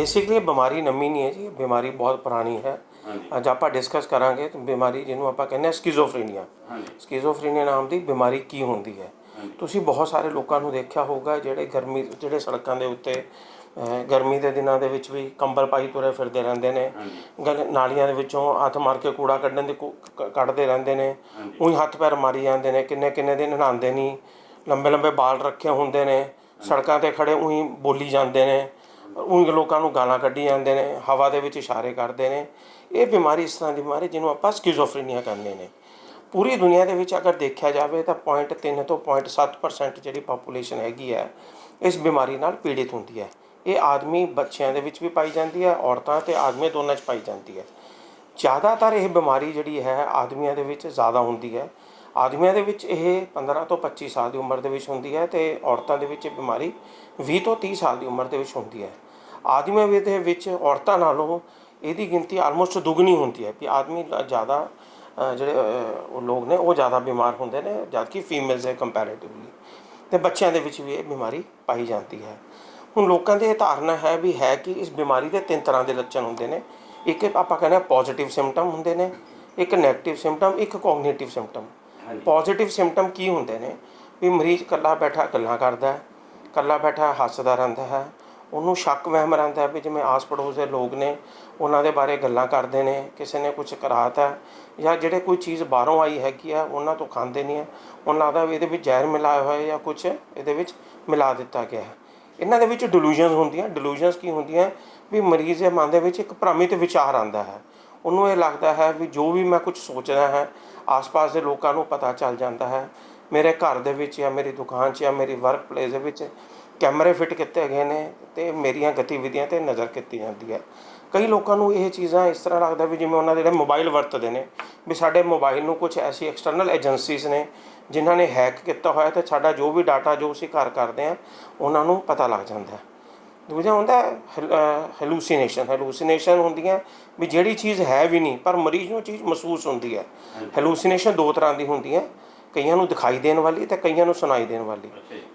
Basically ਇਹ ਬਿਮਾਰੀ ਨਵੀਂ ਨਹੀਂ ਹੈ ਜੀ ਇਹ ਬਿਮਾਰੀ ਬਹੁਤ ਪੁਰਾਣੀ ਹੈ। ਅੱਜ ਆਪਾਂ ਡਿਸਕਸ ਕਰਾਂਗੇ ਤੇ ਬਿਮਾਰੀ ਜਿਹਨੂੰ ਆਪਾਂ ਕਹਿੰਦੇ ਆ ਸਕਿਜ਼ੋਫਰੀਨੀਆ ਸਕਿਜ਼ੋਫਰੀਨੀਆ ਨਾਮ ਦੀ ਬਿਮਾਰੀ ਕੀ ਹੁੰਦੀ ਹੈ? ਤੁਸੀਂ ਬਹੁਤ ਸਾਰੇ ਲੋਕਾਂ ਨੂੰ ਦੇਖਿਆ ਹੋਊਗਾ ਜਿਹੜੇ ਗਰਮੀ ਜਿਹੜੇ ਸੜਕਾਂ ਦੇ ਉੱਤੇ ਗਰਮੀ ਦੇ ਦਿਨਾਂ ਦੇ ਵਿੱਚ ਵੀ ਕੰਬਲ ਪਾਈ ਤੁਰੇ ਫਿਰਦੇ ਰਹਿੰਦੇ ਨੇ। ਨਾਲੀਆਂ ਦੇ ਵਿੱਚੋਂ ਹੱਥ ਮਾਰ ਕੇ ਕੂੜਾ ਕੱਢਣ ਦੀ ਕੱਢਦੇ ਰਹਿੰਦੇ ਨੇ। ਉਹੀ ਹੱਥ ਪੈਰ ਮਾਰੀ ਜਾਂਦੇ ਨੇ ਕਿੰਨੇ ਕਿੰਨੇ ਦਿਨ ਨਹਾਉਂਦੇ ਨਹੀਂ। ਲੰਬੇ ਲੰਬੇ ਬਾਲ ਰੱਖੇ ਹੁੰਦੇ ਨੇ। ਸੜਕਾਂ ਤੇ ਖੜੇ ਉਹੀ ਬੋਲੀ ਜਾਂਦੇ ਨੇ। ਉਹ ਲੋਕਾਂ ਨੂੰ ਗਾਲਾਂ ਕੱਢੀ ਜਾਂਦੇ ਨੇ, ਹਵਾ ਦੇ ਵਿੱਚ ਇਸ਼ਾਰੇ ਕਰਦੇ ਨੇ। ਇਹ ਬਿਮਾਰੀ ਇਸ ਤਰ੍ਹਾਂ ਦੀ ਬਿਮਾਰੀ ਜਿਹਨੂੰ ਆਪਾਂ ਸਕਿਜ਼ੋਫਰੀਨੀਆ ਕਹਿੰਦੇ ਨੇ। ਪੂਰੀ ਦੁਨੀਆ ਦੇ ਵਿੱਚ ਅਗਰ ਦੇਖਿਆ ਜਾਵੇ ਤਾਂ 0.3 ਤੋਂ 0.7% ਜਿਹੜੀ ਪੋਪੂਲੇਸ਼ਨ ਹੈਗੀ ਹੈ, ਇਸ ਬਿਮਾਰੀ ਨਾਲ ਪੀੜਿਤ ਹੁੰਦੀ ਹੈ। ਇਹ ਆਦਮੀ ਬੱਚਿਆਂ ਦੇ ਵਿੱਚ ਵੀ ਪਾਈ ਜਾਂਦੀ ਹੈ, ਔਰਤਾਂ ਤੇ ਆਦਮੀ ਦੋਨਾਂ 'ਚ ਪਾਈ ਜਾਂਦੀ ਹੈ। ਜ਼ਿਆਦਾਤਰ ਇਹ ਬਿਮਾਰੀ ਜਿਹੜੀ ਹੈ ਆਦਮੀਆਂ ਦੇ ਵਿੱਚ ਜ਼ਿਆਦਾ ਹੁੰਦੀ ਹੈ। ਆਦਮੀਆਂ ਦੇ ਵਿੱਚ ਇਹ 15 ਤੋਂ 25 ਸਾਲ ਦੀ ਉਮਰ ਦੇ ਵਿੱਚ ਹੁੰਦੀ ਹੈ ਤੇ ਔਰਤਾਂ ਦੇ ਵਿੱਚ ਇਹ ਬਿਮਾਰੀ 20 ਤੋਂ 30 ਸਾਲ ਦੀ ਉਮਰ ਦੇ ਵਿੱਚ ਹੁੰਦੀ ਹੈ। ਆਦਮੀਆਂ ਵੀ ਦੇ ਵਿੱਚ ਔਰਤਾਂ ਨਾਲੋਂ ਇਹਦੀ ਗਿਣਤੀ ਆਲਮੋਸਟ ਦੁੱਗਣੀ ਹੁੰਦੀ ਹੈ ਕਿ ਆਦਮੀ ਜ਼ਿਆਦਾ ਜਿਹੜੇ ਉਹ ਲੋਕ ਨੇ ਉਹ ਜ਼ਿਆਦਾ ਬਿਮਾਰ ਹੁੰਦੇ ਨੇ ਜਦਕਿ ਫੀਮੇਲਸ ਹੈ ਕੰਪੈਰੀਟਿਵਲੀ ਤੇ ਬੱਚਿਆਂ ਦੇ ਵਿੱਚ ਵੀ ਇਹ ਬਿਮਾਰੀ ਪਾਈ ਜਾਂਦੀ ਹੈ। ਹੁਣ ਲੋਕਾਂ ਦੀ ਇਹ ਧਾਰਨਾ ਹੈ ਵੀ ਹੈ ਕਿ ਇਸ ਬਿਮਾਰੀ ਦੇ ਤਿੰਨ ਤਰ੍ਹਾਂ ਦੇ ਲੱਛਣ ਹੁੰਦੇ ਨੇ। ਇੱਕ ਆਪਾਂ ਕਹਿੰਦੇ ਆ ਪੋਜ਼ਿਟਿਵ ਸਿੰਪਟਮ ਹੁੰਦੇ ਨੇ, ਇੱਕ ਨੈਗੇਟਿਵ ਸਿੰਪਟਮ ਇੱਕ ਕੋਗਨੀਟਿਵ ਸਿੰਪਟਮ ਪੋਜ਼ਿਟਿਵ ਸਿੰਪਟਮ ਕੀ ਹੁੰਦੇ ਨੇ? ਵੀ ਮਰੀਜ਼ ਇਕੱਲਾ ਬੈਠਾ ਗੱਲਾਂ ਕਰਦਾ ਹੈ, ਇਕੱਲਾ ਬੈਠਾ ਹੱਸਦਾ ਰਹਿੰਦਾ ਹੈ, ਉਹਨੂੰ ਸ਼ੱਕ ਵਹਿਮ ਰਹਿੰਦਾ ਵੀ ਜਿਵੇਂ ਆਸ ਪੜੋਸ ਦੇ ਲੋਕ ਨੇ, ਉਹਨਾਂ ਦੇ ਬਾਰੇ ਗੱਲਾਂ ਕਰਦੇ ਨੇ, ਕਿਸੇ ਨੇ ਕੁਝ ਕਰਾਤਾ ਜਾਂ ਜਿਹੜੇ ਕੋਈ ਚੀਜ਼ ਬਾਹਰੋਂ ਆਈ ਹੈਗੀ ਆ ਉਹਨਾਂ ਤੋਂ ਖਾਂਦੇ ਨਹੀਂ ਆ ਉਹਨਾਂ ਲੱਗਦਾ ਵੀ ਇਹਦੇ ਵਿੱਚ ਜ਼ਹਿਰ ਮਿਲਾਇਆ ਹੋਇਆ ਜਾਂ ਕੁਝ ਇਹਦੇ ਵਿੱਚ ਮਿਲਾ ਦਿੱਤਾ ਗਿਆ ਹੈ। ਇਹਨਾਂ ਦੇ ਵਿੱਚ ਡਿਲੂਜਨਸ ਹੁੰਦੀਆਂ ਡਿਲੂਜਨਸ ਕੀ ਹੁੰਦੀਆਂ? ਵੀ ਮਰੀਜ਼ ਦੇ ਮਨ ਦੇ ਵਿੱਚ ਇੱਕ ਭ੍ਰਮਿਤ ਵਿਚਾਰ ਆਉਂਦਾ ਹੈ। ਉਹਨੂੰ ਇਹ ਲੱਗਦਾ ਹੈ ਵੀ ਜੋ ਵੀ ਮੈਂ ਕੁਝ ਸੋਚਦਾ ਹੈ, ਆਸ-ਪਾਸ ਦੇ ਲੋਕਾਂ ਨੂੰ ਪਤਾ ਚੱਲ ਜਾਂਦਾ ਹੈ। ਮੇਰੇ ਘਰ ਦੇ ਵਿੱਚ ਜਾਂ ਮੇਰੀ ਦੁਕਾਨ 'ਚ ਜਾਂ ਮੇਰੀ ਵਰਕ ਪਲੇਸ ਦੇ ਵਿੱਚ ਕੈਮਰੇ ਫਿੱਟ ਕੀਤੇ ਗਏ ਨੇ ਤੇ ਮੇਰੀਆਂ ਗਤੀਵਿਧੀਆਂ ਤੇ ਨਜ਼ਰ ਕੀਤੀ ਜਾਂਦੀ ਹੈ। ਕਈ ਲੋਕਾਂ ਨੂੰ ਇਹ ਚੀਜ਼ਾਂ ਇਸ ਤਰ੍ਹਾਂ ਲੱਗਦਾ ਵੀ ਜਿਵੇਂ ਉਹਨਾਂ ਦੇ ਜਿਹੜੇ ਮੋਬਾਈਲ ਵਰਤਦੇ ਨੇ, ਵੀ ਸਾਡੇ ਮੋਬਾਈਲ ਨੂੰ ਕੁਝ ਐਸੀ ਐਕਸਟਰਨਲ ਏਜੰਸੀਜ਼ ਨੇ ਜਿਨ੍ਹਾਂ ਨੇ ਹੈਕ ਕੀਤਾ ਹੋਇਆ ਤੇ ਸਾਡਾ ਜੋ ਵੀ ਡਾਟਾ ਜੋ ਅਸੀਂ ਘਰ ਕਰਦੇ ਆ ਉਹਨਾਂ ਨੂੰ ਪਤਾ ਲੱਗ ਜਾਂਦਾ ਹੈ। ਦੂਜਾ ਹੁੰਦਾ ਹੈਲੂਸੀਨੇਸ਼ਨ ਹੈਲੂਸੀਨੇਸ਼ਨ ਹੁੰਦੀਆਂ ਵੀ ਜਿਹੜੀ ਚੀਜ਼ ਹੈ ਵੀ ਨਹੀਂ ਪਰ ਮਰੀਜ਼ ਨੂੰ ਚੀਜ਼ ਮਹਿਸੂਸ ਹੁੰਦੀ ਹੈ। ਹੈਲੂਸੀਨੇਸ਼ਨ ਦੋ ਤਰ੍ਹਾਂ ਦੀ ਹੁੰਦੀ ਹੈ ਕਈਆਂ ਨੂੰ ਦਿਖਾਈ ਦੇਣ ਵਾਲੀ ਤੇ ਕਈਆਂ ਨੂੰ ਸੁਣਾਈ ਦੇਣ ਵਾਲੀ।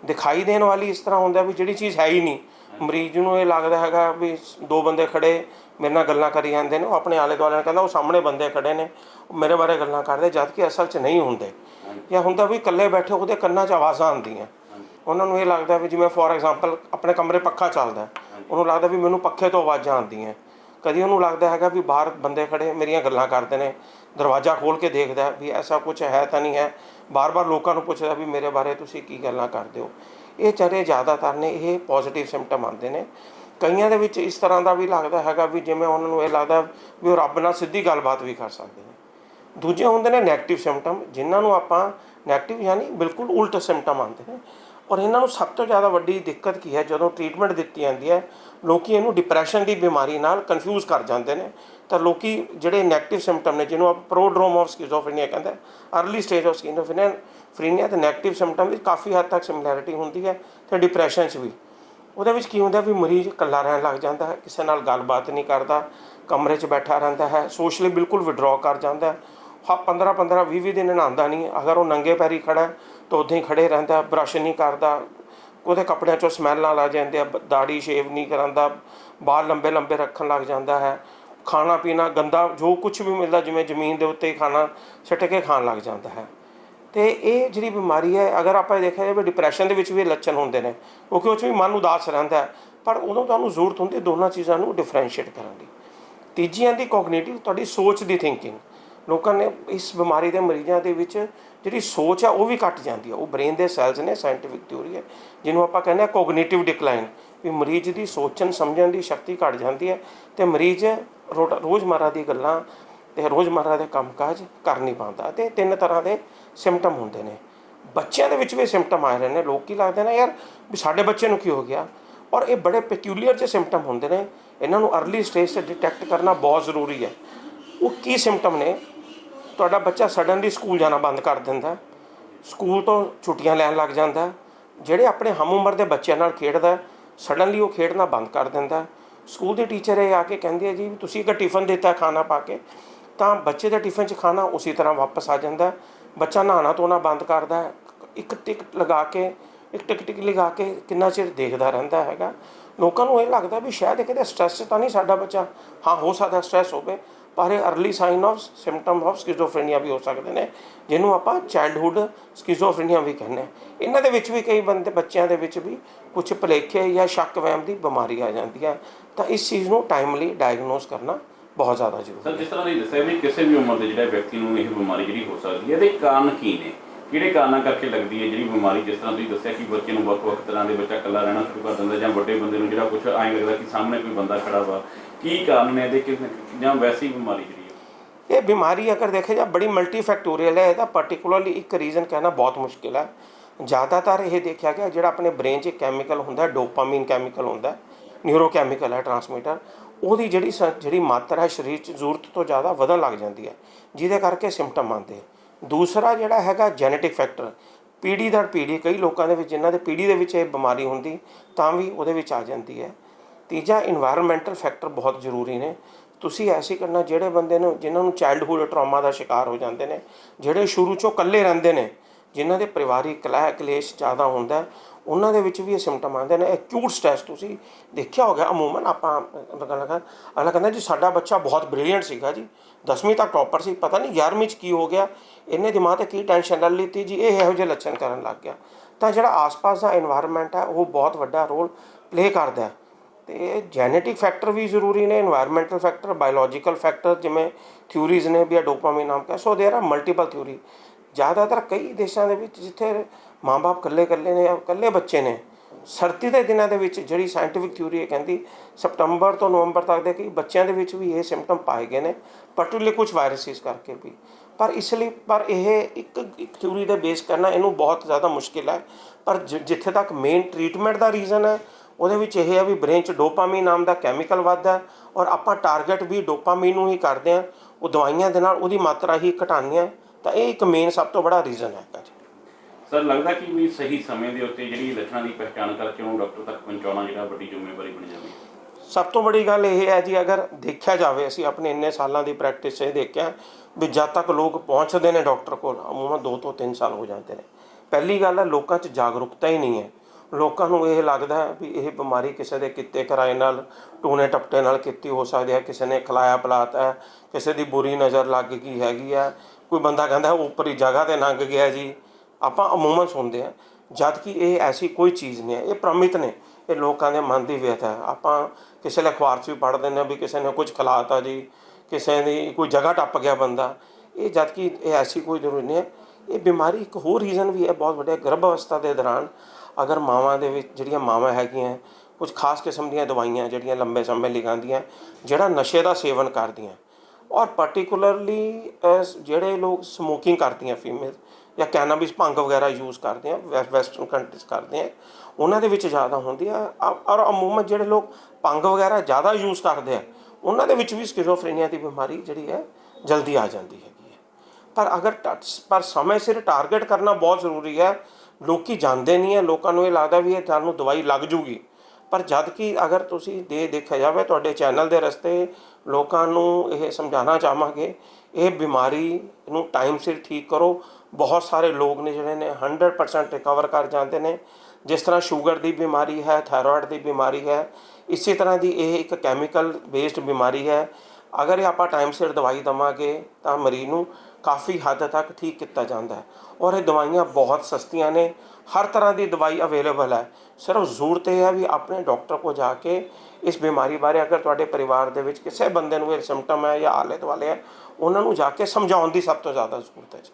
ਦਿਖਾਈ ਦੇਣ ਵਾਲੀ ਇਸ ਤਰ੍ਹਾਂ ਹੁੰਦਾ ਵੀ ਜਿਹੜੀ ਚੀਜ਼ ਹੈ ਹੀ ਨਹੀਂ। ਮਰੀਜ਼ ਨੂੰ ਇਹ ਲੱਗਦਾ ਹੈਗਾ ਵੀ ਦੋ ਬੰਦੇ ਖੜੇ ਮੇਰੇ ਨਾਲ ਗੱਲਾਂ ਕਰੀ ਜਾਂਦੇ ਨੇ ਉਹ ਆਪਣੇ ਆਲੇ ਦੁਆਲੇ ਨੂੰ ਕਹਿੰਦਾ ਉਹ ਸਾਹਮਣੇ ਬੰਦੇ ਖੜੇ ਨੇ ਮੇਰੇ ਬਾਰੇ ਗੱਲਾਂ ਕਰਦੇ ਜਦ ਕਿ ਅਸਲ 'ਚ ਨਹੀਂ ਹੁੰਦੇ। ਜਾਂ ਹੁੰਦਾ ਵੀ ਇਕੱਲੇ ਬੈਠੇ ਉਹਦੇ ਕੰਨਾਂ 'ਚ ਆਵਾਜ਼ਾਂ ਆਉਂਦੀਆਂ। ਉਹਨਾਂ ਨੂੰ ਇਹ ਲੱਗਦਾ ਵੀ ਜਿਵੇਂ ਫੋਰ ਐਗਜ਼ਾਮਪਲ ਆਪਣੇ ਕਮਰੇ ਪੱਖਾ ਚੱਲਦਾ। ਉਹਨੂੰ ਲੱਗਦਾ ਵੀ ਮੈਨੂੰ ਪੱਖੇ ਤੋਂ ਆਵਾਜ਼ਾਂ ਆਉਂਦੀਆਂ ਕਦੀ ਉਹਨੂੰ ਲੱਗਦਾ ਹੈਗਾ ਵੀ ਬਾਹਰ ਬੰਦੇ ਖੜੇ ਮੇਰੀਆਂ ਗੱਲਾਂ ਕਰਦੇ ਨੇ ਦਰਵਾਜ਼ਾ ਖੋਲ ਕੇ ਦੇਖਦਾ ਵੀ ਐਸਾ ਕੁਝ ਹੈ ਤਾਂ ਨਹੀਂ ਹੈ। ਬਾਰ-ਬਾਰ ਲੋਕਾਂ ਨੂੰ ਪੁੱਛਦਾ ਵੀ ਮੇਰੇ ਬਾਰੇ ਤੁਸੀਂ ਕੀ ਗੱਲਾਂ ਕਰਦੇ ਹੋ? ਇਹ ਚਾਰੇ ਜ਼ਿਆਦਾਤਰ ਨੇ ਇਹ ਪੋਜ਼ਿਟਿਵ ਸਿੰਪਟਮ ਆਉਂਦੇ ਨੇ। ਕਈਆਂ ਦੇ ਵਿੱਚ ਇਸ ਤਰ੍ਹਾਂ ਦਾ ਵੀ ਲੱਗਦਾ ਹੈਗਾ ਵੀ ਜਿਵੇਂ ਉਹਨਾਂ ਨੂੰ ਇਹ ਲੱਗਦਾ ਵੀ ਉਹ ਰੱਬ ਨਾਲ ਸਿੱਧੀ ਗੱਲਬਾਤ ਵੀ ਕਰ ਸਕਦੇ ਨੇ। ਦੂਜੇ ਹੁੰਦੇ ਨੇ 네ਗੇਟਿਵ ਸਿੰਪਟਮ ਜਿਨ੍ਹਾਂ ਨੂੰ ਆਪਾਂ 네ਗੇਟਿਵ ਯਾਨੀ ਬਿਲਕੁਲ ਉਲਟ ਸਿੰਪਟਮ ਆਉਂਦੇ ਨੇ। ਔਰ ਇਹਨਾਂ ਨੂੰ ਸਭ ਤੋਂ ਜ਼ਿਆਦਾ ਵੱਡੀ ਦਿੱਕਤ ਕੀ ਹੈ, ਜਦੋਂ ਟ੍ਰੀਟਮੈਂਟ ਦਿੱਤੀ ਜਾਂਦੀ ਹੈ, ਲੋਕੀ ਇਹਨੂੰ ਡਿਪਰੈਸ਼ਨ ਦੀ ਬਿਮਾਰੀ ਨਾਲ ਕਨਫਿਊਜ਼ ਕਰ ਜਾਂਦੇ ਨੇ। ਤਾਂ ਲੋਕੀ ਜਿਹੜੇ 네ਗੇਟਿਵ ਸਿੰਪਟਮ ਨੇ, ਜਿਹਨੂੰ ਆਪ ਪ੍ਰੋਡਰੋਮ ਆਫ ਸਕਿਜ਼ੋਫਰੇਨੀਆ ਕਹਿੰਦੇ ਅਰਲੀ ਸਟੇਜ ਆਫ ਸਕਿਜ਼ੋਫਰੇਨੀਆ ਫਰੀਨੀਆ ਤੇ 네ਗੇਟਿਵ ਸਿੰਪਟਮ ਵਿੱਚ ਕਾਫੀ ਹੱਦ ਤੱਕ ਸਿਮਿਲੈਰਿਟੀ ਹੁੰਦੀ ਹੈ ਤੇ ਡਿਪਰੈਸ਼ਨ 'ਚ ਵੀ। ਉਹਦੇ ਵਿੱਚ ਕੀ ਹੁੰਦਾ ਵੀ ਮਰੀਜ਼ ਇਕੱਲਾ ਰਹਿਣ ਲੱਗ ਜਾਂਦਾ ਹੈ, ਕਿਸੇ ਨਾਲ ਗੱਲਬਾਤ ਨਹੀਂ ਕਰਦਾ, ਕਮਰੇ 'ਚ ਬੈਠਾ ਰਹਿੰਦਾ ਹੈ ਸੋਸ਼ਲੀ ਬਿਲਕੁਲ ਵਿਡਰਾਅ ਕਰ ਜਾਂਦਾ ਹੈ। ਹਾਂ 15 15 20 20 ਦਿਨ ਨਹਾਉਂਦਾ ਨਹੀਂ, ਅਗਰ ਉਹ ਨੰਗੇ ਪੈਰੀ ਖੜਾ ਤਾਂ ਉੱਦਾਂ ਹੀ ਖੜੇ ਰਹਿੰਦਾ ਬ੍ਰਸ਼ ਨਹੀਂ ਕਰਦਾ, ਉਹਦੇ ਕੱਪੜਿਆਂ 'ਚੋਂ ਸਮੈਲ ਨਾਲ ਆ ਜਾਂਦੇ ਆ ਦਾੜੀ ਸ਼ੇਵ ਨਹੀਂ ਕਰਾਂਦਾ, ਬਾਲ ਲੰਬੇ ਲੰਬੇ ਰੱਖਣ ਲੱਗ ਜਾਂਦਾ ਹੈ। ਖਾਣਾ ਪੀਣਾ ਗੰਦਾ, ਜੋ ਕੁਝ ਵੀ ਮਿਲਦਾ, ਜਿਵੇਂ ਜ਼ਮੀਨ ਦੇ ਉੱਤੇ ਖਾਣਾ ਸਿੱਟ ਕੇ ਖਾਣ ਲੱਗ ਜਾਂਦਾ ਹੈ। ਤੇ ਇਹ ਜਿਹੜੀ ਬਿਮਾਰੀ ਹੈ, ਅਗਰ ਆਪਾਂ ਇਹ ਦੇਖਿਆ ਜਾਵੇ ਡਿਪਰੈਸ਼ਨ ਦੇ ਵਿੱਚ ਵੀ ਲੱਛਣ ਹੁੰਦੇ ਨੇ। ਕਿਉਂਕਿ ਉਹ 'ਚ ਵੀ ਮਨ ਉਦਾਸ ਰਹਿੰਦਾ ਹੈ। ਪਰ ਉਦੋਂ ਤੁਹਾਨੂੰ ਜ਼ਰੂਰਤ ਹੁੰਦੀ ਦੋਨਾਂ ਚੀਜ਼ਾਂ ਨੂੰ ਡਿਫਰੈਂਸ਼ੀਏਟ ਕਰਨ ਦੀ। ਤੀਜੀ ਆਂਦੀ ਕੋਗਨੀਟਿਵ ਤੁਹਾਡੀ ਸੋਚ ਦੀ ਥਿੰਕਿੰਗ ਲੋਕਾਂ ਨੇ ਇਸ ਬਿਮਾਰੀ ਦੇ ਮਰੀਜ਼ਾਂ ਦੇ ਵਿੱਚ ਜਿਹੜੀ ਸੋਚ ਆ, ਉਹ ਵੀ ਘਟ ਜਾਂਦੀ ਆ। ਉਹ ਬ੍ਰੇਨ ਦੇ ਸੈਲਸ ਨੇ ਸਾਇੰਟਿਫਿਕ ਥਿਊਰੀ ਹੈ, ਜਿਹਨੂੰ ਆਪਾਂ ਕਹਿੰਦੇ ਆ ਕੋਗਨੀਟਿਵ ਡਿਕਲਾਈਨ ਵੀ ਮਰੀਜ਼ ਦੀ ਸੋਚਣ, ਸਮਝਣ ਦੀ ਸ਼ਕਤੀ ਘਟ ਜਾਂਦੀ ਹੈ ਤੇ ਮਰੀਜ਼ ਰੋਟ- ਰੋਜ਼ਮਰਰਾ ਦੀ ਗੱਲਾਂ ਤੇ ਰੋਜ਼ਮਰਰਾ ਦੇ ਕੰਮਕਾਜ ਕਰ ਨਹੀਂ ਪਾਉਂਦਾ ਤੇ ਤਿੰਨ ਤਰ੍ਹਾਂ ਦੇ ਸਿੰਪਟਮ ਹੁੰਦੇ ਨੇ। ਬੱਚਿਆਂ ਦੇ ਵਿੱਚ ਵੀ ਸਿੰਪਟਮ ਆ ਰਹੇ ਨੇ। ਲੋਕ ਕੀ ਲੱਗਦੇ ਨੇ, ਯਾਰ, ਵੀ ਸਾਡੇ ਬੱਚੇ ਨੂੰ ਕੀ ਹੋ ਗਿਆ? ਔਰ ਇਹ ਬੜੇ ਪੈਕਿਊਲੀਅਰ ਜਿਹੇ ਸਿੰਪਟਮ ਹੁੰਦੇ ਨੇ। ਇਹਨਾਂ ਨੂੰ ਅਰਲੀ ਸਟੇਜ ਤੇ ਡਿਟੈਕਟ ਕਰਨਾ ਬਹੁਤ ਜ਼ਰੂਰੀ ਹੈ। ਉਹ ਕੀ ਸਿੰਪਟਮ ਨੇ? ਤੁਹਾਡਾ ਬੱਚਾ ਸਡਨਲੀ ਸਕੂਲ ਜਾਣਾ ਬੰਦ ਕਰ ਦਿੰਦਾ ਸਕੂਲ ਤੋਂ ਛੁੱਟੀਆਂ ਲੈਣ ਲੱਗ ਜਾਂਦਾ ਜਿਹੜੇ ਆਪਣੇ ਹਮ ਉਮਰ ਦੇ ਬੱਚਿਆਂ ਨਾਲ ਖੇਡਦਾ ਸਡਨਲੀ ਉਹ ਖੇਡਣਾ ਬੰਦ ਕਰ ਦਿੰਦਾ ਸਕੂਲ ਦੇ ਟੀਚਰ ਇਹ ਆ ਕੇ ਕਹਿੰਦੇ ਹੈ ਜੀ ਵੀ ਤੁਸੀਂ ਇੱਕ ਟਿਫਨ ਦਿੱਤਾ ਖਾਣਾ ਪਾ ਕੇ, ਤਾਂ ਬੱਚੇ ਦੇ ਟਿਫਨ 'ਚ ਖਾਣਾ ਉਸੇ ਤਰ੍ਹਾਂ ਵਾਪਸ ਆ ਜਾਂਦਾ ਬੱਚਾ ਨਹਾਉਣਾ ਧੋਣਾ ਬੰਦ ਕਰਦਾ ਇੱਕ ਟਿਕ ਲਗਾ ਕੇ, ਇੱਕ ਟਿਕ ਟਿਕ ਲਗਾ ਕੇ ਕਿੰਨਾ ਚਿਰ ਦੇਖਦਾ ਰਹਿੰਦਾ ਹੈਗਾ। ਲੋਕਾਂ ਨੂੰ ਇਹ ਲੱਗਦਾ ਵੀ ਸ਼ਾਇਦ ਇਹ ਕਿਤੇ ਸਟ੍ਰੈਸ 'ਚ ਤਾਂ ਨਹੀਂ ਸਾਡਾ ਬੱਚਾ। ਹਾਂ, ਹੋ ਸਕਦਾ ਸਟ੍ਰੈਸ ਹੋਵੇ। ਪਰ ਇਹ early sign of symptom of schizophrenia ਵੀ ਹੋ ਸਕਦੇ ਨੇ, ਜਿਹਨੂੰ ਆਪਾਂ ਚਾਈਲਡਹੁੱਡ ਸਕਿਜ਼ੋਫਰੇਨੀਆ ਵੀ ਕਹਿੰਦੇ ਹਾਂ। ਇਹਨਾਂ ਦੇ ਵਿੱਚ ਵੀ ਕਈ ਬੰਦੇ, ਬੱਚਿਆਂ ਦੇ ਵਿੱਚ ਵੀ ਕੁਝ ਭੁਲੇਖੇ ਜਾਂ ਸ਼ੱਕ ਵਹਿਮ ਦੀ ਬਿਮਾਰੀ ਆ ਜਾਂਦੀ ਹੈ। ਤਾਂ ਇਸ ਚੀਜ਼ ਨੂੰ ਟਾਈਮਲੀ ਡਾਇਗਨੋਸ ਕਰਨਾ ਬਹੁਤ ਜ਼ਿਆਦਾ ਜ਼ਰੂਰੀ ਹੈ। ਸਰ, ਜਿਸ ਤਰ੍ਹਾਂ ਦੀ ਦੱਸਿਆ ਵੀ ਕਿਸੇ ਵੀ ਉਮਰ ਦੇ ਜਿਹੜੇ ਵਿਅਕਤੀ ਨੂੰ ਇਹ ਬਿਮਾਰੀ ਜਿਹੜੀ ਹੋ ਸਕਦੀ ਹੈ, ਇਹਦੇ ਕਾਰਨ ਕੀ ਨੇ? ਕਿਹੜੇ ਕਾਰਨਾਂ ਕਰਕੇ ਲੱਗਦੀ ਹੈ ਜਿਹੜੀ ਬਿਮਾਰੀ? ਜਿਸ ਤਰ੍ਹਾਂ ਤੁਸੀਂ ਦੱਸਿਆ ਕਿ ਬੱਚੇ ਨੂੰ ਵੱਖ-ਵੱਖ ਤਰ੍ਹਾਂ ਦੇ ਬੱਚਾ ਇਕੱਲਾ ਰਹਿਣਾ ਸ਼ੁਰੂ ਕਰ ਦਿੰਦਾ ਜਾਂ ਵੱਡੇ ਬੰਦੇ ਨੂੰ ਜਿਹੜਾ ਕੁਝ ਐਂ ਲੱਗਦਾ ਕਿ ਸਾਹਮਣੇ ਕੋਈ ਬੰਦਾ ਖੜਾ ਵਾ ਕੀ ਕਾਰਨ ਨੇ ਇਹਦੇ ਕਿ ਜਾਂ ਵੈਸੀ ਬਿਮਾਰੀ ਜਿਹੜੀ ਇਹ ਬਿਮਾਰੀ ਅਗਰ ਦੇਖਿਆ ਜਾ ਬੜੀ ਮਲਟੀ ਫੈਕਟੋਰੀਅਲ ਹੈ ਇਹਦਾ ਪਾਰਟਿਕੂਲਰਲੀ ਇੱਕ ਰੀਜ਼ਨ ਕਹਿਣਾ ਬਹੁਤ ਮੁਸ਼ਕਿਲ ਹੈ। ਜ਼ਿਆਦਾਤਰ ਇਹ ਦੇਖਿਆ ਗਿਆ ਜਿਹੜਾ ਆਪਣੇ ਬ੍ਰੇਨ 'ਚ ਕੈਮੀਕਲ ਹੁੰਦਾ ਡੋਪਾਮਾਈਨ ਕੈਮੀਕਲ ਹੁੰਦਾ ਨਿਊਰੋਕੈਮੀਕਲ ਹੈ ਟਰਾਂਸਮਿਟਰ ਉਹਦੀ ਜਿਹੜੀ ਸ- ਜਿਹੜੀ ਮਾਤਰਾ ਹੈ, ਸਰੀਰ 'ਚ ਜ਼ਰੂਰਤ ਤੋਂ ਜ਼ਿਆਦਾ ਵਧਣ ਲੱਗ ਜਾਂਦੀ ਹੈ, ਜਿਹਦੇ ਕਰਕੇ ਸਿੰਪਟਮ ਆਉਂਦੇ ਦੂਸਰਾ ਜਿਹੜਾ ਹੈਗਾ ਜੈਨੇਟਿਕ ਫੈਕਟਰ ਪੀੜੀ ਦਰ ਪੀੜੀ ਕਈ ਲੋਕਾਂ ਦੇ ਵਿੱਚ, ਜਿਨ੍ਹਾਂ ਦੇ ਪੀੜੀ ਦੇ ਵਿੱਚ ਇਹ ਬਿਮਾਰੀ ਹੁੰਦੀ, ਤਾਂ ਵੀ ਉਹਦੇ ਵਿੱਚ ਆ ਜਾਂਦੀ ਹੈ। ਤੀਜਾ এনवायरमेंटल ਫੈਕਟਰ ਬਹੁਤ ਜ਼ਰੂਰੀ ਨੇ। ਤੁਸੀਂ ਐਸੀ ਕਰਨਾ ਜਿਹੜੇ ਬੰਦੇ ਨੂੰ, ਜਿਨ੍ਹਾਂ ਨੂੰ ਚਾਈਲਡਹੂਡ ਟਰਾਮਾ ਦਾ ਸ਼ਿਕਾਰ ਹੋ ਜਾਂਦੇ ਨੇ, ਜਿਹੜੇ ਸ਼ੁਰੂ ਚੋਂ ਇਕੱਲੇ ਰਹਿੰਦੇ ਨੇ, ਜਿਨ੍ਹਾਂ ਦੇ ਪਰਿਵਾਰਿਕ ਕਲਹ ਕਲੇਸ਼ ਜ਼ਿਆਦਾ ਹੁੰਦਾ ਉਹਨਾਂ ਦੇ ਵਿੱਚ ਵੀ ਇਹ ਸਿੰਪਟਮ ਆਉਂਦੇ ਨੇ। ਐਕਿਊਟ ਸਟ੍ਰੈਸ ਤੁਸੀਂ ਦੇਖਿਆ ਹੋਗਾ, ਅਮੂਮਨ ਆਪਾਂ ਲਗਾ ਲਗਾ, ਅਗਲਾ ਕਹਿੰਦਾ ਜੀ ਸਾਡਾ ਬੱਚਾ ਬਹੁਤ ਬ੍ਰਿਲੀਅੰਟ ਸੀਗਾ ਜੀ 10ਵੀਂ ਤੱਕ ਟੌਪਰ ਸੀ, ਪਤਾ ਨਹੀਂ 11ਵੀਂ ਚ ਕੀ ਹੋ ਗਿਆ ਇਹਨੇ ਦਿਮਾਗ ਤੇ ਕੀ ਟੈਨਸ਼ਨ ਲੈ ਲਈਤੀ ਜੀ, ਇਹ ਇਹੋ ਜਿਹੇ ਲੱਛਣ ਕਰਨ ਲੱਗ ਗਿਆ। ਤਾਂ ਜਿਹੜਾ ਆਸ-ਪਾਸ ਦਾ এনवायरमेंट ਹੈ, ਉਹ ਬਹੁਤ ਵੱਡਾ ਰੋਲ ਪਲੇ ਕਰਦਾ ਹੈ। ਤੇ ਜੈਨੇਟਿਕ ਫੈਕਟਰ ਵੀ ਜ਼ਰੂਰੀ ਨੇ এনवायरमेंटल ਫੈਕਟਰ ਬਾਇਓਲੋਜੀਕਲ ਫੈਕਟਰ ਜਿਵੇਂ ਥਿਊਰੀਜ਼ ਨੇ ਵੀ ਆ ਡੋਪਾਮਾਈਨ ਨਾਮ ਕਾ so there are multiple theory ਜ਼ਿਆਦਾਤਰ ਕਈ ਦੇਸ਼ਾਂ ਦੇ ਵਿੱਚ ਜਿੱਥੇ ਮਾਪੇ ਇਕੱਲੇ ਇਕੱਲੇ ਨੇ ਜਾਂ ਇਕੱਲੇ ਬੱਚੇ ਨੇ ਸਰਤੀ ਦੇ ਦਿਨਾਂ ਦੇ ਵਿੱਚ ਜਿਹੜੀ ਸਾਇੰਟਿਫਿਕ ਥਿਊਰੀ ਇਹ ਕਹਿੰਦੀ, ਸਪਟੰਬਰ ਤੋਂ ਨਵੰਬਰ ਤੱਕ ਦੇ ਕਈ ਬੱਚਿਆਂ ਦੇ ਵਿੱਚ ਵੀ ਇਹ ਸਿੰਪਟਮ ਪਾਏ ਗਏ ਨੇ ਪਾਰਟਿਕੂਲਰ ਕੁਝ ਵਾਇਰਸਿਸ ਕਰਕੇ ਵੀ। ਪਰ ਇਸ ਲਈ, ਪਰ ਇਹ ਇੱਕ ਇੱਕ ਥਿਊਰੀ ਦਾ ਬੇਸ ਕਰਨਾ ਇਹਨੂੰ ਬਹੁਤ ਜ਼ਿਆਦਾ ਮੁਸ਼ਕਿਲ ਹੈ। ਪਰ ਜਿੱਥੇ ਤੱਕ ਮੇਨ ਟ੍ਰੀਟਮੈਂਟ ਦਾ ਰੀਜ਼ਨ ਹੈ ਉਹਦੇ ਵਿੱਚ ਇਹ ਹੈ ਵੀ ਬ੍ਰੇਨ 'ਚ ਡੋਪਾਮਾਈਨ ਨਾਮ ਦਾ ਕੈਮੀਕਲ ਵੱਧਦਾ ਔਰ ਆਪਾਂ ਟਾਰਗੇਟ ਵੀ ਡੋਪਾਮਾਈਨ ਨੂੰ ਹੀ ਕਰਦੇ ਹਾਂ ਉਹ ਦਵਾਈਆਂ ਦੇ ਨਾਲ ਉਹਦੀ ਮਾਤਰਾ ਹੀ ਘਟਾਉਂਦੇ ਹਾਂ ਤਾਂ ਇਹ ਇੱਕ ਮੇਨ ਸਭ ਤੋਂ ਬੜਾ ਰੀਜ਼ਨ ਹੈਗਾ ਜੀ ਸਰ ਲੱਗਦਾ ਕਿ ਵੀ ਸਹੀ ਸਮੇਂ ਦੇ ਉੱਤੇ ਜਿਹੜੀ ਲੱਛਣਾਂ ਦੀ ਪਛਾਣ ਕਰਕੇ ਉਹਨੂੰ ਡਾਕਟਰ ਤੱਕ ਪਹੁੰਚਾਉਣਾ ਜਿਹੜਾ ਵੱਡੀ ਜ਼ਿੰਮੇਵਾਰੀ ਬਣ ਜਾਂਦੀ ਹੈ ਸਭ ਤੋਂ ਬੜੀ ਗੱਲ ਇਹ ਹੈ ਜੀ ਅਗਰ ਦੇਖਿਆ ਜਾਵੇ ਅਸੀਂ ਆਪਣੇ ਇੰਨੇ ਸਾਲਾਂ ਦੀ ਪ੍ਰੈਕਟਿਸ 'ਚ ਇਹ ਦੇਖਿਆ ਵੀ ਜਦ ਤੱਕ ਲੋਕ ਪਹੁੰਚਦੇ ਨੇ ਡਾਕਟਰ ਕੋਲ ਅਮੂਮਨ 2 ਤੋਂ 3 ਸਾਲ ਹੋ ਜਾਂਦੇ ਨੇ। ਪਹਿਲੀ ਗੱਲ ਹੈ ਲੋਕਾਂ 'ਚ ਜਾਗਰੂਕਤਾ ਹੀ ਨਹੀਂ ਹੈ। ਲੋਕਾਂ ਨੂੰ ਇਹ ਲੱਗਦਾ ਹੈ ਵੀ ਇਹ ਬਿਮਾਰੀ ਕਿਸੇ ਦੇ ਕਿੱਤੇ ਕਰਾਏ ਨਾਲ ਟੂਨੇ ਟਪਟੇ ਨਾਲ ਕੀਤੀ ਹੋ ਸਕਦੀ ਹੈ, ਕਿਸੇ ਨੇ ਖਿਲਾਇਆ ਪਲਾਤਾ ਹੈ, ਕਿਸੇ ਦੀ ਬੁਰੀ ਨਜ਼ਰ ਲੱਗ ਗਈ ਹੈਗੀ ਹੈ। ਕੋਈ ਬੰਦਾ ਕਹਿੰਦਾ ਉੱਪਰੀ ਜਗ੍ਹਾ ਤੇ ਲੰਘ ਗਿਆ ਜੀ। ਆਪਾਂ ਅਮੂਮਨ ਸੁਣਦੇ ਆ ਜਦ ਕਿ ਇਹ ਐਸੀ ਕੋਈ ਚੀਜ਼ ਨਹੀਂ ਹੈ, ਇਹ ਪ੍ਰਮਿਤ ਨੇ। ਇਹ ਲੋਕਾਂ ਦੇ ਮਨ ਦੀ ਵਿਅਥਾ ਹੈ। ਆਪਾਂ ਕਿਸੇ ਲਈ ਅਖਬਾਰ 'ਚ ਵੀ ਪੜ੍ਹ ਦਿੰਦੇ ਹਾਂ ਵੀ ਕਿਸੇ ਨੇ ਕੁਝ ਖਿਲਾਤਾ ਜੀ, ਕਿਸੇ ਦੀ ਕੋਈ ਜਗ੍ਹਾ ਟੱਪ ਗਿਆ ਬੰਦਾ। ਇਹ ਜਦ ਕਿ ਇਹ ਐਸੀ ਕੋਈ ਜ਼ਰੂਰੀ ਨਹੀਂ ਹੈ। ਇਹ ਬਿਮਾਰੀ ਇੱਕ ਹੋਰ ਰੀਜ਼ਨ ਵੀ ਹੈ, ਬਹੁਤ ਵੱਡਾ ਗਰਭ ਅਵਸਥਾ ਦੇ ਦੌਰਾਨ। ਅਗਰ ਮਾਵਾਂ ਦੇ ਵਿੱਚ, ਜਿਹੜੀਆਂ ਮਾਵਾਂ ਹੈਗੀਆਂ, ਕੁਝ ਖਾਸ ਕਿਸਮ ਦੀਆਂ ਦਵਾਈਆਂ ਜਿਹੜੀਆਂ ਲੰਬੇ ਸਮੇਂ ਲਈ ਖਾਂਦੀਆਂ, ਜਿਹੜਾ ਨਸ਼ੇ ਦਾ ਸੇਵਨ ਕਰਦੀਆਂ, ਔਰ ਪਾਰਟਿਕੂਲਰਲੀ ਜਿਹੜੇ ਲੋਕ ਸਮੋਕਿੰਗ ਕਰਦੀਆਂ ਫੀਮੇਲ ਜਾਂ ਕੈਨਾਬਿਸ ਭੰਗ ਵਗੈਰਾ ਯੂਜ਼ ਕਰਦੇ ਆ ਵੈਸਟਰਨ ਕੰਟਰੀਜ਼ ਕਰਦੇ ਆ, ਉਹਨਾਂ ਦੇ ਵਿੱਚ ਜ਼ਿਆਦਾ ਹੁੰਦੀ ਆ ਔਰ ਅਮੂਮਨ ਜਿਹੜੇ ਲੋਕ ਭੰਗ ਵਗੈਰਾ ਜ਼ਿਆਦਾ ਯੂਜ਼ ਕਰਦੇ ਆ, ਉਹਨਾਂ ਦੇ ਵਿੱਚ ਵੀ ਸਕਿਜ਼ੋਫਰੇਨੀਆ ਦੀ ਬਿਮਾਰੀ ਜਿਹੜੀ ਹੈ ਜਲਦੀ ਆ ਜਾਂਦੀ ਹੈ। ਪਰ ਅਗਰ ਟੱਚ ਪਰ ਸਮੇਂ ਸਿਰ ਟਾਰਗੇਟ ਕਰਨਾ ਬਹੁਤ ਜ਼ਰੂਰੀ ਹੈ। ਲੋਕੀ ਜਾਣਦੇ ਨਹੀਂ ਹੈ, ਲੋਕਾਂ ਨੂੰ ਇਹ ਲੱਗਦਾ ਵੀ ਇਹ ਤੁਹਾਨੂੰ ਦਵਾਈ ਲੱਗ ਜੂਗੀ। ਪਰ ਜਦ ਕਿ ਅਗਰ ਤੁਸੀਂ ਦੇ ਦੇਖਿਆ ਜਾਵੇ, ਤੁਹਾਡੇ ਚੈਨਲ ਦੇ ਰਸਤੇ ਲੋਕਾਂ ਨੂੰ ਇਹ ਸਮਝਾਉਣਾ ਚਾਹਾਂਗੇ, ਇਹ ਬਿਮਾਰੀ ਨੂੰ ਟਾਈਮ ਸਿਰ ਠੀਕ ਕਰੋ। ਬਹੁਤ ਸਾਰੇ ਲੋਕ ਨੇ ਜਿਹੜੇ ਨੇ 100% ਰਿਕਵਰ ਕਰ ਜਾਂਦੇ ਨੇ। ਜਿਸ ਤਰ੍ਹਾਂ ਸ਼ੂਗਰ ਦੀ ਬਿਮਾਰੀ ਹੈ, ਥਾਇਰੋਇਡ ਦੀ ਬਿਮਾਰੀ ਹੈ, ਇਸੇ ਤਰ੍ਹਾਂ ਦੀ ਇਹ ਇੱਕ ਕੈਮੀਕਲ ਬੇਸਡ ਬਿਮਾਰੀ ਹੈ। ਅਗਰ ਇਹ ਆਪਾਂ ਟਾਈਮ ਸਿਰ ਦਵਾਈ ਦਵਾਂਗੇ ਤਾਂ ਮਰੀਜ਼ ਨੂੰ ਕਾਫੀ ਹੱਦ ਤੱਕ ਠੀਕ ਕੀਤਾ ਜਾਂਦਾ ਹੈ। ਔਰ ਇਹ ਦਵਾਈਆਂ ਬਹੁਤ ਸਸਤੀਆਂ ਨੇ। ਹਰ ਤਰ੍ਹਾਂ ਦੀ ਦਵਾਈ ਅਵੇਲੇਬਲ ਹੈ। ਸਿਰਫ ਜ਼ਰੂਰਤ ਇਹ ਹੈ ਵੀ ਆਪਣੇ ਡਾਕਟਰ ਕੋਲ ਜਾ ਕੇ ਇਸ ਬਿਮਾਰੀ ਬਾਰੇ ਅਗਰ ਤੁਹਾਡੇ ਪਰਿਵਾਰ ਦੇ ਵਿੱਚ ਕਿਸੇ ਬੰਦੇ ਨੂੰ ਇਹ ਸਿੰਪਟਮ ਹੈ ਜਾਂ ਆਲੇ ਦੁਆਲੇ ਹੈ, ਉਹਨਾਂ ਨੂੰ ਜਾ ਕੇ ਸਮਝਾਉਣ ਦੀ ਸਭ ਤੋਂ ਜ਼ਿਆਦਾ ਜ਼ਰੂਰਤ ਹੈ ਜੀ।